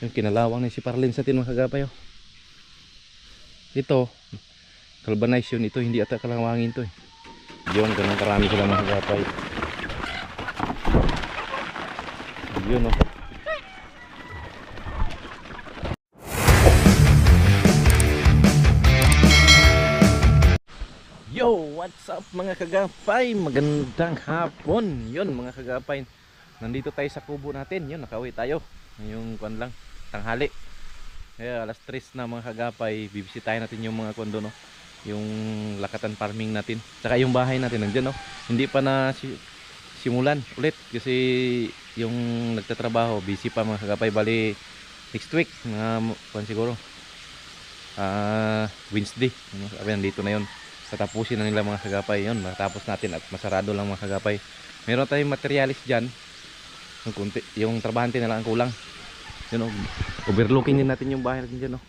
Yung kinalawang ni si Parlin sa tin mga kagapay oh. Ito, galvanize yun. Ito hindi ata kalawangin to eh. Yun, ganun karami sila mga kagapay. Yun oh. Yo, what's up mga kagapay? Magandang hapon. Yun mga kagapay. Nandito tayo sa kubo natin. Yun, nakauwi tayo. Ngayong kwan lang, tanghali. Kaya alas 3 na mga kagapay, bibisitahin natin yung mga kondo no. Yung lakatan farming natin. Saka yung bahay natin nandiyan no. Hindi pa na si simulan ulit kasi yung nagtatrabaho busy pa mga kagapay bali next week mga kwan siguro ah Wednesday sabi nandito na yon tatapusin na nila mga kagapay yon matapos natin at masarado lang mga kagapay meron tayong materialis dyan yung, kunti, yung trabahante na lang ang kulang yun oh, overlooking din natin yung bahay natin dyan oh.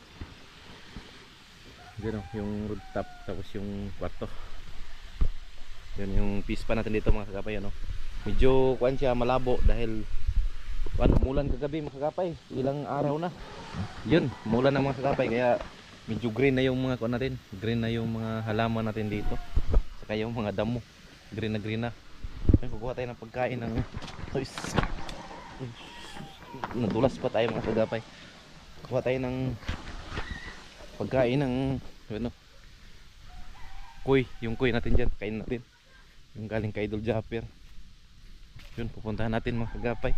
Yun oh, yung rooftop tapos yung kwarto. Yun yung piece pa natin dito mga kagapay ano medyo kuan siya malabo dahil kuan mulan kagabi mga kagapay. Ilang araw na. Yun mulan na mga kagapay. Kaya medyo green na yung mga kuan natin green na yung mga halaman natin dito. Saka yung mga damo green na green na. Ay kukuha tayo ng pagkain ng Uy, s- nadulas pa tayo mga kagapay kuha tayo ng pagkain ng ano? Kuy yung kuy natin dyan. Kain natin. Yung galing kay Idol Japper. Yun pupuntahan natin mga kagapay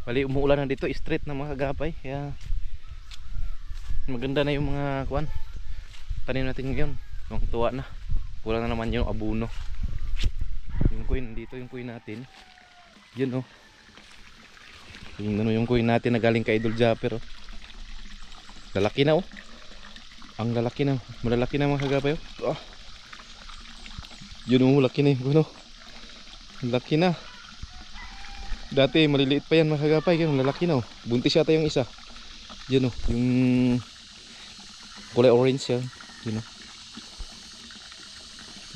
bali umuulan na dito straight na mga kagapay kaya maganda na yung mga kuan tanim natin ngayon. Yung tuwa na. Kulang na naman yung abuno. Yung kuy nandito yung kuy natin. Yun oh yung ano yung kuy natin na galing kay Idol Japper oh. Lalaki na oh. Ang lalaki na malalaki na mga kagapay oh. Ah. yun oh laki na yung ano. Laki na. Dati maliliit pa yan mga kagapay ganun lalaki na oh. Buntis yata yung isa. Yun oh yung kulay orange yan. Yun oh.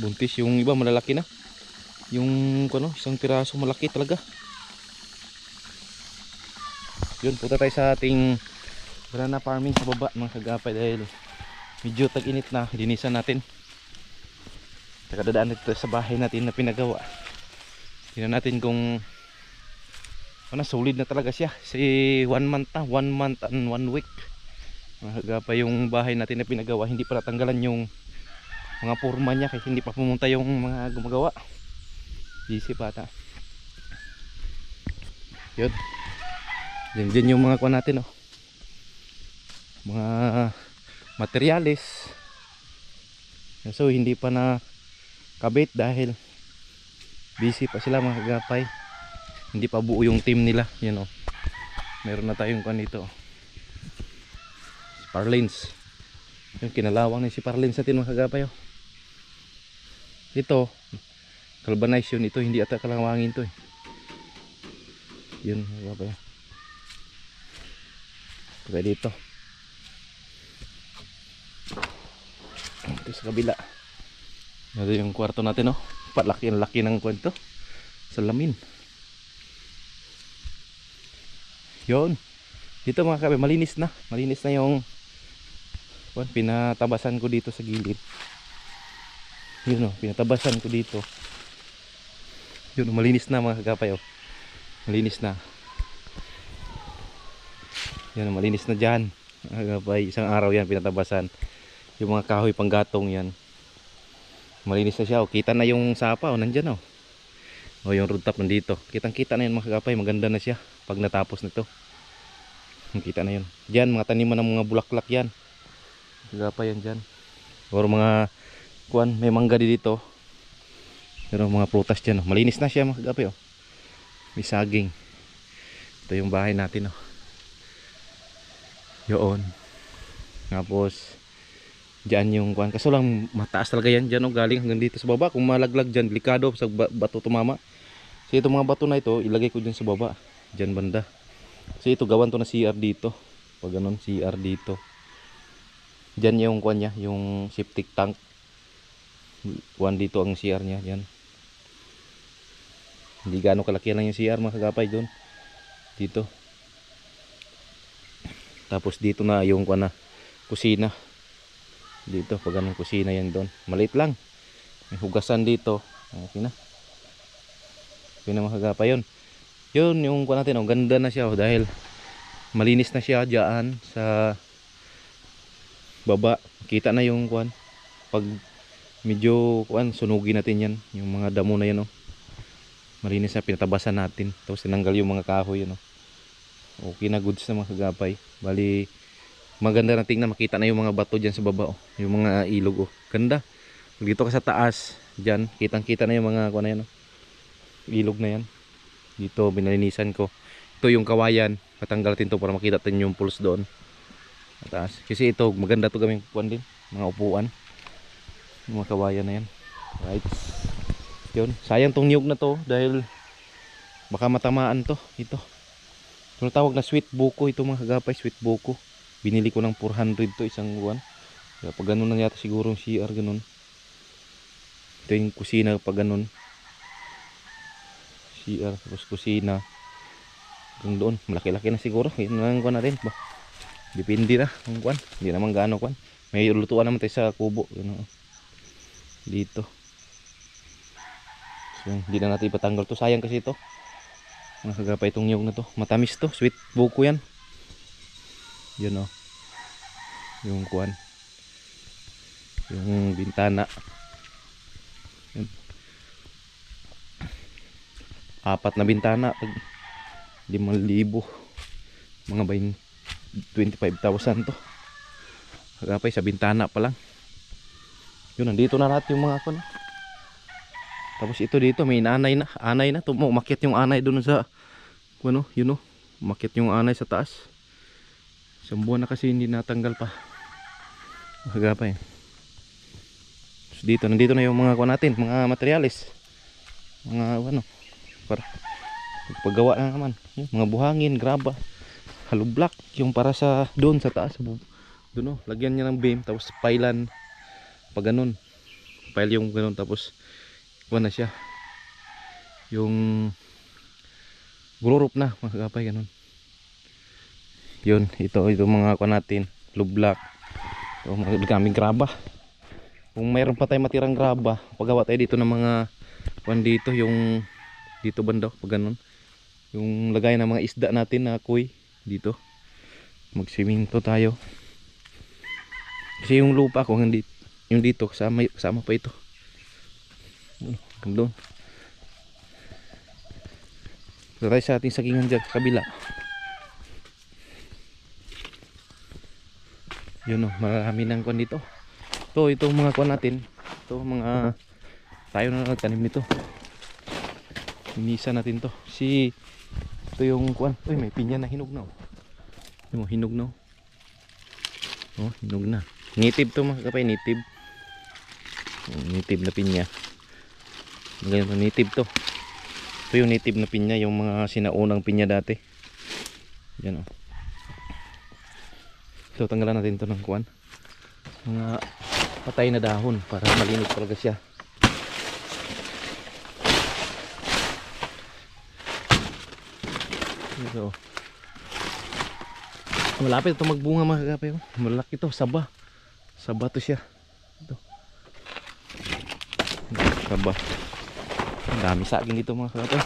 Buntis yung iba malalaki na. Yung ano isang piraso malaki talaga yun punta tayo sa ating banana farming sa baba mga kagapay dahil medyo tag init na linisan natin. Nakadadaan dito sa bahay natin na pinagawa. Tingnan natin kung ano, solid na talaga siya. Si one month na one month and one week. Mga pa yung bahay natin na pinagawa hindi pa natanggalan yung mga forma niya kasi hindi pa pumunta yung mga gumagawa. Busy pa ata yun yun din yung mga kuha natin oh. mga materialis so hindi pa na kabit dahil busy pa sila mga kagapay hindi pa buo yung team nila yan o meron na tayong kan dito si Parlins yung kinalawang ni si Parlins natin mga kagapay o ito galvanize yun. Ito hindi ata kalawangin to eh. Yun mga kagapay kaya dito ito sa kabila ito yung kwarto natin oh palaki ang laki ng kwento salamin Yun. Dito mga kabe, malinis na. Malinis na yung kuwan, pinatabasan ko dito sa gilid. Yun oh, pinatabasan ko dito. Yun, oh, malinis na mga kagapay oh. Malinis na. Yan, malinis na dyan. Kagapay, isang araw yan pinatabasan. Yung mga kahoy panggatong yan. Malinis na siya oh. Kita na yung sapa oh, nandyan oh. O yung rooftop nandito. Kitang kita na yun mga kagapay. Maganda na siya pag natapos nito. Kita na yun. Diyan mga taniman ng mga bulaklak yan. Kagapay yan dyan. Or mga kuan may mangga di dito. Pero mga prutas dyan. Oh. Malinis na siya mga kagapay. Oh. May saging. Ito yung bahay natin. Oh. Yun. Tapos Diyan yung kuan. Kaso lang mataas talaga yan dyan. Oh. Galing hanggang dito sa baba. Kung malaglag dyan, delikado sa ba- bato tumama. So itong mga bato na ito, ilagay ko dyan sa baba. Dyan banda. So ito, gawan to na CR dito. Pag ganun, CR dito. Dyan yung kuan niya, yung septic tank. Kuan dito ang CR niya, dyan. Hindi gaano kalaki lang yung CR mga kagapay doon. Dito. Tapos dito na yung kuan na kusina. Dito pag anong kusina yan doon. Maliit lang. May hugasan dito. Okay na. Okay na mga kagapay yun. Yun yung kuan natin. Ang ganda na siya oh, dahil malinis na siya diyan sa baba. Kita na yung kuan. Pag medyo kuan sunugin natin yan. Yung mga damo na yan oh. Malinis na pinatabasan natin. Tapos tinanggal yung mga kahoy yun oh. Okay na goods na mga kagapay. Bali maganda na tingnan makita na yung mga bato diyan sa baba oh. Yung mga ilog oh. Ganda. Dito ka sa taas, diyan kitang-kita na yung mga na yan oh. Ilog na yan. Dito binalinisan ko. Ito yung kawayan. Patanggal natin to para makita natin yung pulse doon. Taas. Kasi ito maganda to gaming kuan din, mga upuan. Yung mga kawayan na yan. Right. Yun. Sayang tong niyog na to dahil baka matamaan to. Ito. Ito tawag na sweet buko ito mga kagapay. Sweet buko. Binili ko ng 400 to isang buwan. Pag ganun na yata siguro yung CR ganun. Ito yung kusina pag ganun. CR tapos kusina. Hanggang doon. Malaki-laki na siguro. Na lang kuwan natin. Ba? Depende na. Ang kuwan. Hindi naman gaano kuwan. May lutuan naman tayo sa kubo. Yun, oh. Dito. So, hindi na natin ipatanggal to. Sayang kasi ito. Mga kagapay itong niyog na to. Matamis to. Sweet buko yan. Yun o. Yung kuan. Yung bintana. Yun. Apat na bintana. Tag 5,000. Mga 20 25,000 to. Kagapay sa bintana pa lang. Yun, nandito na lahat yung mga kuan. Tapos ito dito may anay na, anay na, tumo umakyat yung anay doon sa ano, yun oh, umakyat yung anay sa taas. Isang buwan na kasi hindi natanggal pa. Magagapay. Tapos dito, nandito na yung mga kuha natin, mga materialis. Mga ano, para paggawa na naman. Yung mga buhangin, graba, hollow block, yung para sa doon sa taas. Doon oh, lagyan niya ng beam, tapos pailan, pag ganun. Pile yung ganun, tapos kuha na siya. Yung gururop na, mga kagapay, ganun. Yun ito ito mga kuha natin blue black. Ito mga gaming graba. Kung mayroon pa tayong matirang graba paggawa tayo dito ng mga kuhan dito yung dito banda pag ganun. Yung lagay ng mga isda natin na kuy dito. Mag swimming to tayo. Kasi yung lupa ko hindi yung dito kasama, kasama pa ito doon. Tayo sa ating sagingan dyan kabila. Yun o marami ng kwan dito. Ito itong mga kwan natin. Ito mga tayo na nagtanim nito. Inisa natin to. Si ito yung kwan. Uy may pinya na hinog na oh. Yun mo hinog na oh. oh hinog na. Nitib to mga kapay oh, nitib na pinya ganyan to nitib to ito yung nitib na pinya yung mga sinaunang pinya dati yan oh So tanggalan natin to ng kuan. Mga patay na dahon para malinis talaga siya. So, malapit ito magbunga mga kagapay. oh. Malaki to, saba. Saba to siya. Ito. Saba. Ang dami saging dito mga kagapay.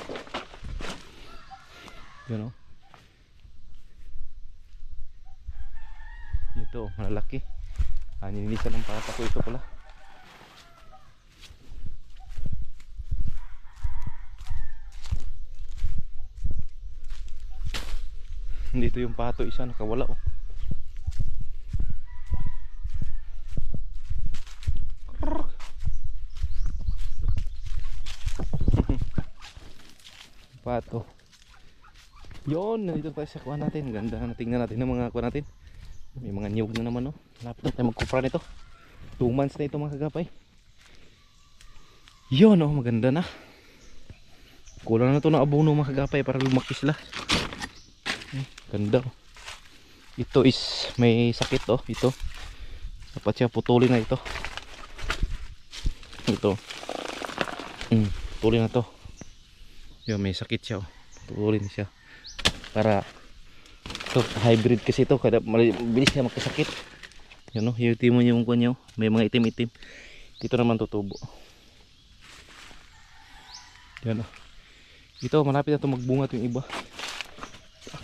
Yan o. Ito, malalaki. Ah, nilinisan ng papa ko ito pala. Dito yung pato isa nakawala oh. Pato. Yon, nandito tayo sa kuha natin. Ganda na tingnan natin ng mga kuha natin. May mga niyog na naman oh. Lapit na tayo magkupra nito. 2 months na ito mga kagapay. Yun oh, maganda na. Kulang na to ng abono mga kagapay para lumaki sila. Ganda oh. Ito is may sakit oh, ito. Dapat siya putulin na ito. Ito. Mm, putulin na to. Yun, may sakit siya oh. Putulin siya. Para Ito, hybrid kasi ito. Kada bilis siya magkasakit. Yan o, yung timo yung kunyo. May mga itim-itim. Dito naman tutubo. Yan o. Ito, malapit na ito magbunga yung iba.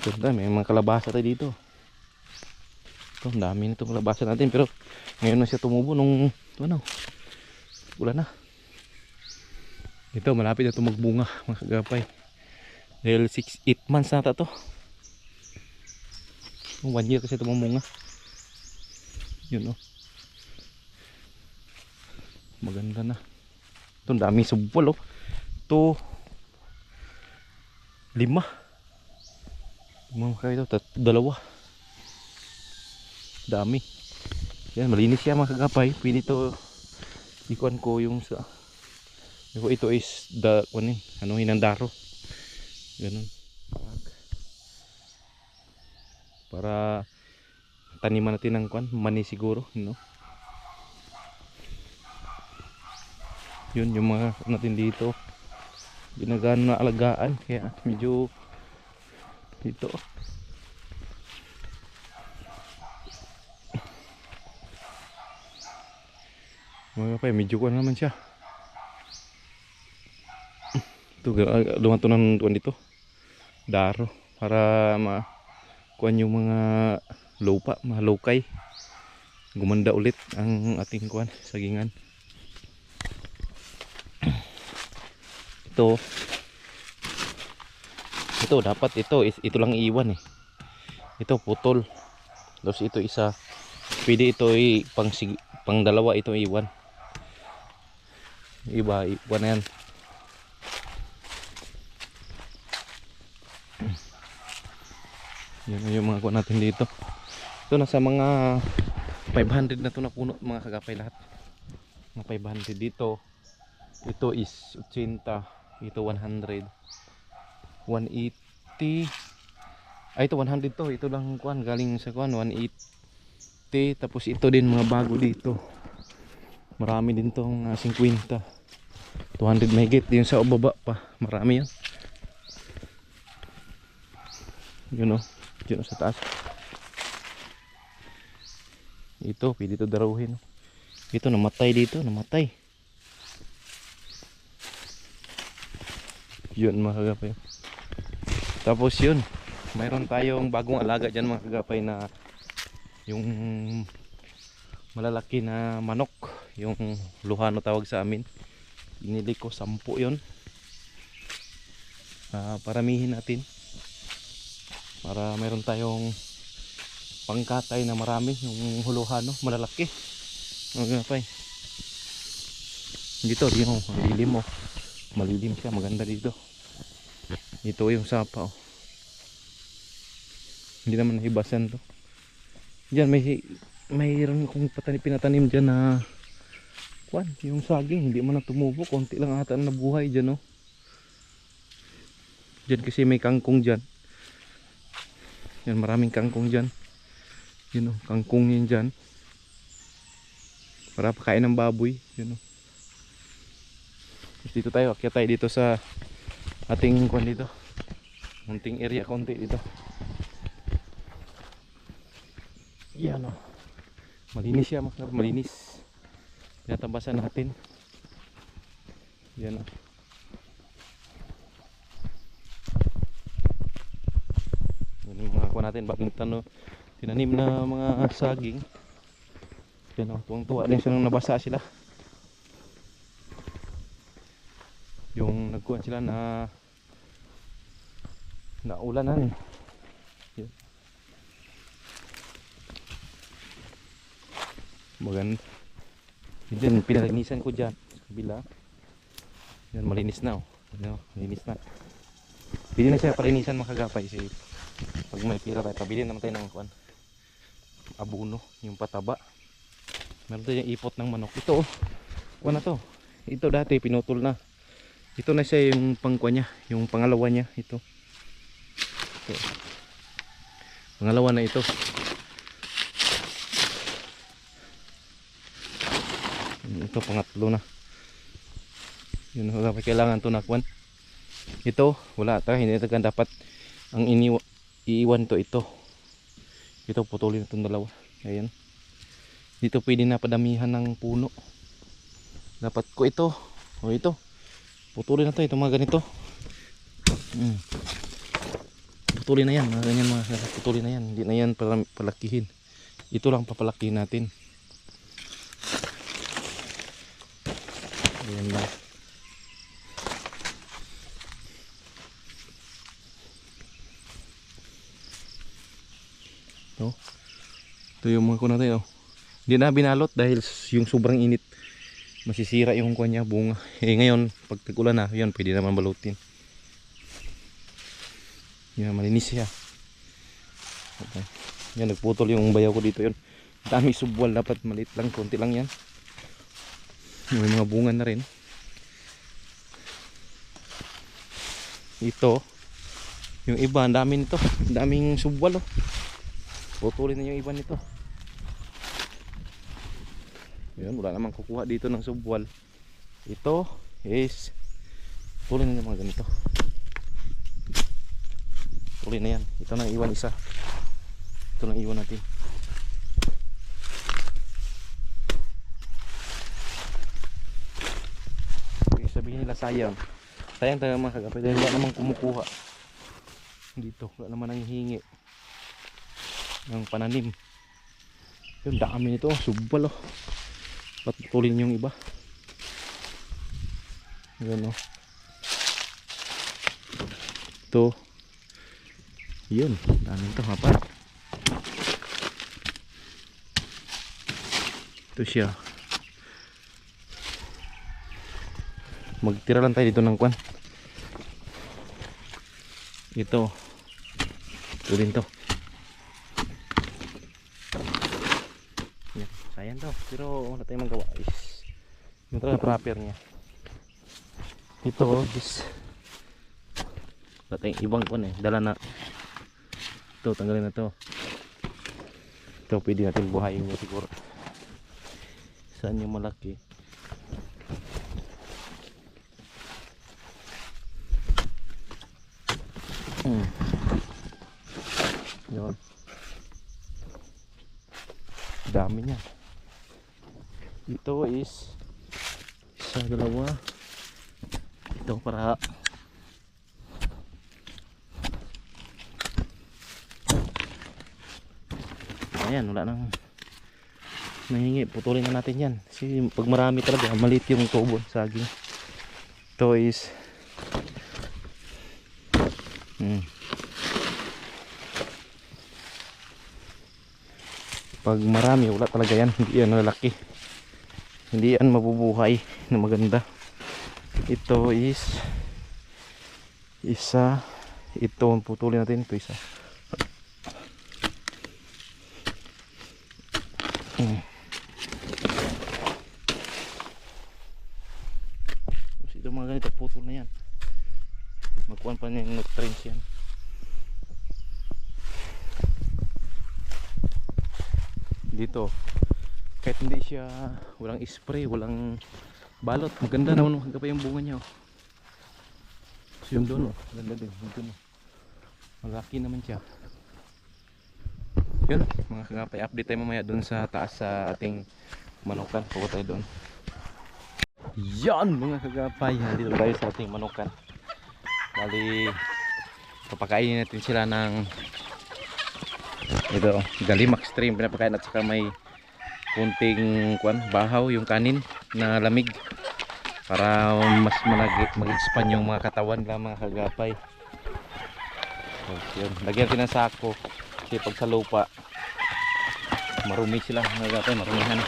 Ganda, may mga kalabasa tayo dito. Ito, ang dami nito kalabasa natin. Pero ngayon na siya tumubo nung, ano, wala na. Ito, malapit na ito magbunga, mga kagapay. Dahil 6, 8 months na ito. One year kasi ito mamunga. Yun oh. Maganda na. Ito, daming subwal oh. Ito, lima. Lima ito, tat- dalawa. Dami. Yan, malinis siya mga kagapay. Pwede ito, ikuan ko yung sa, ito, is, the, ano eh, ano, hinandaro. Ganun. Para taniman natin ng kwan, mani siguro, no? Yun yung mga natin dito. Ginagaan na alagaan kaya medyo dito. Mga pa, medyo kuwan naman siya. Ga- lumato ng tuwan dito. Daro. Para ma kuan yung mga lupa, mga lokay. Gumanda ulit ang ating kuan, sagingan. Ito. Ito dapat ito ito lang iiwan eh. Ito putol. Tapos ito isa. Pwede ito i pang pang dalawa ito iwan. Iba iwan na yan. Yan yung mga kuha natin dito. Ito nasa mga 500 na to na puno mga kagapay lahat. Mga 500 dito. Ito is 80. Ito 100. 180. Ay ito 100 to. Ito lang kuan galing sa kuan 180. Tapos ito din mga bago dito. Marami din tong uh, 50. 200 megit yung sa baba pa. Marami yan. Yun o. O sa taas. Ito, pwede ito darawin. Ito, namatay dito, namatay. Yun mga kagapay. Tapos yun, mayroon tayong bagong alaga dyan mga kagapay na yung malalaki na manok. Yung luhano tawag sa amin. Binili ko, sampu yun. Ah, paramihin natin para meron tayong pangkatay na marami yung huluhan no? Malalaki. Mga kapay dito di mo malilim mo malilim siya maganda dito. Ito yung sapa oh. hindi naman nahibasan to dyan may mayroon kong patanim pinatanim dyan na kwan yung saging. Hindi man tumubo konti lang ata na nabuhay dyan oh. Dyan kasi may kangkong dyan yan, maraming kangkong dyan. Yun o, kangkong yun dyan. Para pakain ng baboy. Yun o. Tapos dito tayo, akyat tayo dito sa ating kwan dito. Munting area konti dito. Yan o. Malinis siya, mga malinis. Tinatabasan natin. Yan o. Yan yung mga kuha natin bagong tano tinanim na mga saging. Yan o tuwang tuwa din nung nabasa sila. Yung nagkuhan sila na naulanan. Yan. maganda yun din pinalinisan ko dyan sa kabila. Yan malinis na o yan, o, malinis na. Pwede na siya palinisan makagapay si pag may pira tayo pabili naman tayo ng kuan abuno yung pataba. Meron tayong ipot ng manok. Ito oh. Na to. Ito dati pinutol na. Ito na siya yung pangkuan niya yung pangalawa niya ito. Ito. Pangalawa na ito. Ito pangatlo na. Yun dapat kailangan to na kuan ito wala ta hindi ta dapat ang iniwa iiwan to ito Ito putulin itong dalawa. Ayan. Dito pwede na padamihan ng puno. Dapat ko ito. O ito. Putulin na to. Ito mga ganito. Mm. Putulin na yan. Mga ganyan mga. Putulin na yan. Hindi na yan palakihin. Ito lang papalakihin natin. Ayan lang. No? Ito yung mga kuna tayo. Hindi na binalot dahil yung sobrang init. Masisira yung kuha niya, bunga. Eh ngayon, pag tag-ulan na, yun, pwede naman balutin. Yan, malinis siya. Okay. Yan, nagputol yung bayaw ko dito yun. Dami subwal, dapat maliit lang, konti lang yan. May mga bunga na rin. Ito, yung iba, ang dami nito. Daming subwal, oh. Putulin na yung iba nito. Yun, wala namang kukuha dito ng subwal. Ito is putulin na yung mga ganito. Putulin na yan. Ito nang iwan isa. Ito nang iwan natin. Sabihin nila sayang. Sayang talaga mga kagapay dahil wala namang kumukuha. Dito, wala naman nang hihingi ng pananim. Yung dami nito, subal oh. Patulin yung iba. Yan oh. Ito. Yun, dami ito hapa. Ito siya. Magtira lang tayo dito ng kwan. Ito. Ito din to. Yan, sayang to. Pero wala tayong magawa is yung talaga proper niya. Ito oh, is wala tayong ibang kwan eh. Dala na. Ito, tanggalin na to. Ito, pwede natin buhayin mo siguro. Saan yung malaki? Hmm. Yun. Dami niya. Ito is isa, dalawa. Ito para Ayan, wala nang nahingi. Putulin na natin yan. Kasi pag marami talaga, maliit yung tubo, saging. Ito is Hmm. Pag marami, wala talaga yan. Hindi yan lalaki. Hindi yan mabubuhay na maganda. Ito is isa. Ito ang putulin natin. Ito isa. Hmm. Tapos ito mga ganito, putol na yan. Niya yung nutrients yan. Dito, kahit hindi siya walang spray, walang balot, maganda naman maganda pa yung bunga niya. Oh. So, yung doon, oh. maganda din. Yung doon, oh. Malaki naman siya. Yun, mga kagapay, update tayo mamaya doon sa taas sa ating manukan. Puko tayo doon. Yan mga kagapay, dito tayo sa ating manukan. Bali, papakainin natin sila ng ito, Galimax stream pinapakain at saka may kunting kwan, bahaw yung kanin na lamig para mas mag-expand yung mga katawan nila mga kagapay. So, yun. Lagyan natin ng sako kasi pag sa lupa marumi sila mga kagapay, marumihan.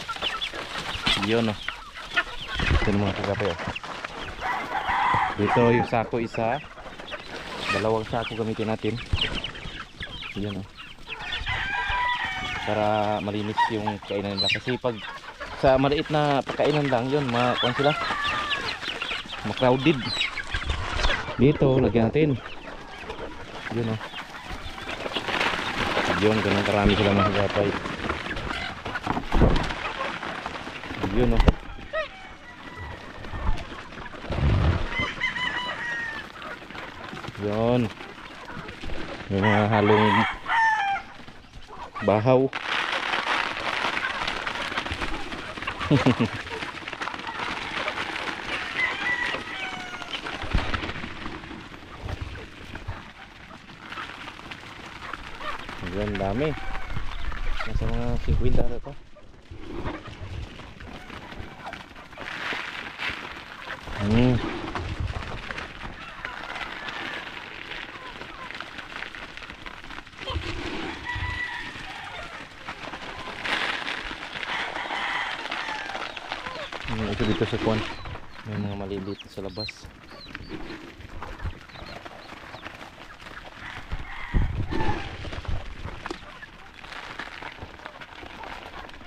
Yun oh. Ito yung mga kagapay oh. Dito yung sako isa dalawang sako gamitin natin. Yan o para malinis yung kainan nila. Kasi pag sa maliit na kainan lang yun makuan sila ma-crowded. Dito lagyan natin. Yun o yun ganun karami sila mga gapay yun o Yun. Yung mga halong bahaw. Ayan, dami. Nasa mga 50 na to. Hmm. Hmm, ito dito sa kwan. May mga maliliit sa labas.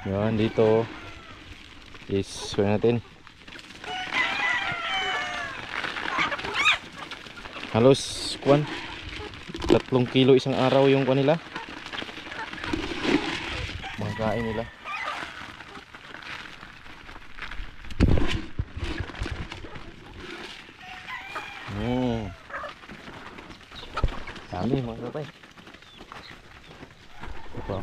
Yan, dito is square natin. Halos kwan tatlong kilo isang araw yung kwan nila. Mga kain nila. Hmm. Dami mga kapay. Ito.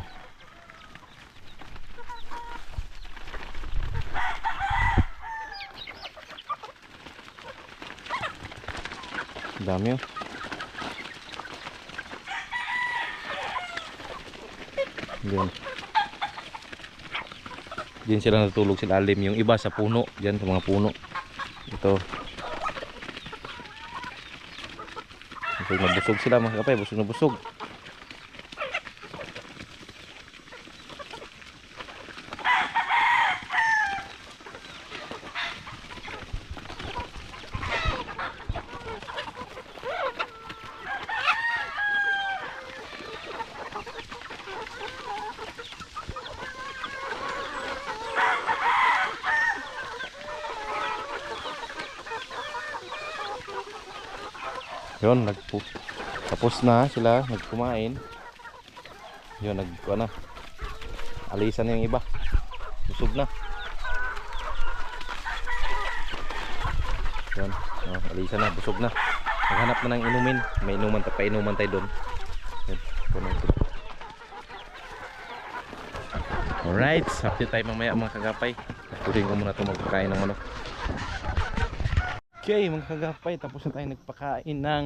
Dami oh. Yan. Diyan sila natutulog sila alim. Yung iba sa puno. Diyan sa mga puno. Ito. Busog na busog sila mga kapay. Busog na busog. Yun, nagpo tapos na sila nagkumain. Yun, nag ano, alisan na yung iba. Busog na. Yun, oh, alisan na, busog na. Naghanap na ng inumin. May inuman tayo, painuman tayo doon. Yun, puno sila. Alright, update tayo mamaya mga kagapay. Tuloy ko muna ito magpakain ng manok. Okay mga kagapay, tapos na tayo nagpakain ng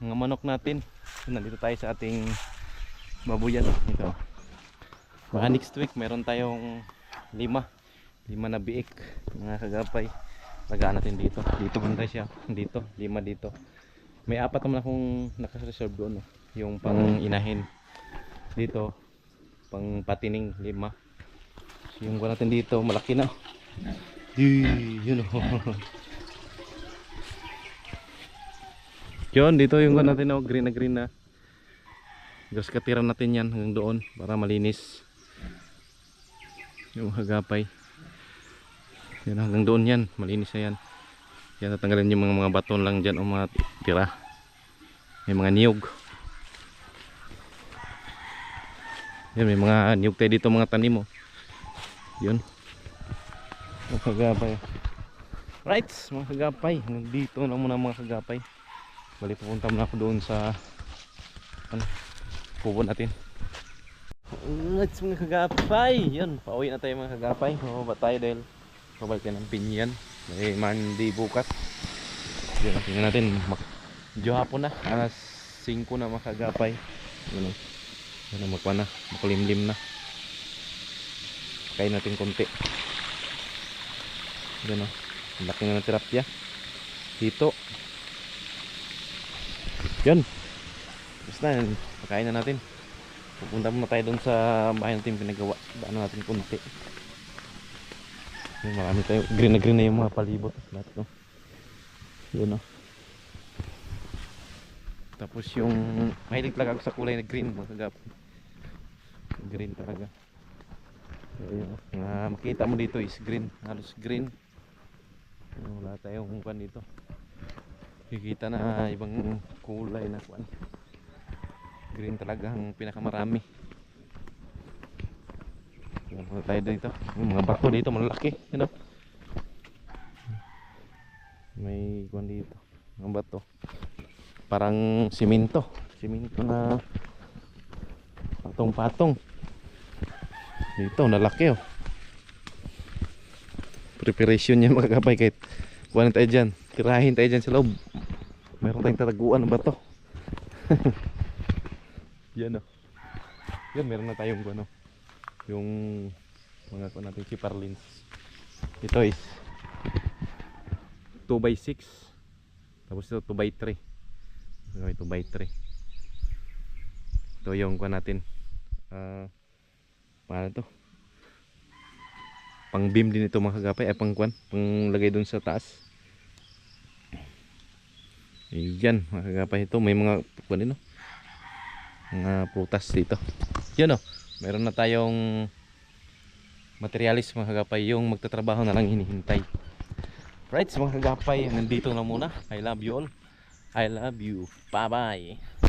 mga manok natin. So, nandito tayo sa ating babuyan. Ito. Baka next week meron tayong lima. Lima na biik mga kagapay. Lagaan natin dito. Dito banda siya. Dito. Lima dito. May apat naman akong nakareserve doon. oh. Yung pang inahin. Dito. Pang patining lima. So, yung natin dito malaki na. Yee, yun oh. Yun, dito yung kuha natin oh, green na green na. Gas katiran natin yan hanggang doon para malinis. Yung hagapay. Yan hanggang doon yan, malinis na yan. Yan tatanggalin yung mga, mga baton lang dyan o mga tira. May mga niyog. Yan, may mga niyog tayo dito mga tanim oh. Yun. Mga kagapay. Right, mga. Hanggang dito na muna mga kagapay. Bali pupunta muna ako doon sa ano, kubo natin. Let's mga kagapay. Yan, pauwi na tayo mga kagapay. Mababa tayo dahil babalik tayo ng pinyan. May mandi bukas. Yan, tingnan natin. Mak Diyo hapon na. Alas 5 na mga kagapay. Yan o. Yan o, magpa na. Makulimlim na. Kain natin konti. Yan o. Ang Laki na ng tilapia. Dito. Yun. Basta yan. Pakain na natin. Pupunta muna tayo doon sa bahay natin pinagawa. Daan natin kunti. Yung marami tayo. Green na green na yung mga palibot. Lahat no. Yun no. Tapos yung mahilig talaga ako sa kulay na green mga kagap. Green talaga. Yun, no. Nga makita mo dito is green. Halos green. Yun, Wala tayong kwan dito. Kikita na ibang kulay na kwan. Green talaga ang pinakamarami. Muna tayo dito. Yung mga bato dito malalaki. You know? May kwan dito. Mga bato. Parang simento. Simento na patong-patong. Dito, nalaki oh. Preparation yan mga kagapay kahit kuhanin tayo dyan. Tirahin tayo dyan sa loob. Meron tayong tataguan. Ng bato. yan oh. Yan, meron na tayong ano, yung mga kuha natin chipperlins. Ito is 2 by 6 tapos ito 2 by 3 okay, 2 by 3 ito yung kuha natin ah paano to? Pang beam din ito mga kagapay. Ay pang kuhan pang lagay dun sa taas Ayan, mga kagapay ito may mga kuhan din no mga prutas dito yun oh meron na tayong materialis mga kagapay yung magtatrabaho na lang hinihintay Right, mga kagapay, nandito na muna. I love you all. I love you. Bye-bye.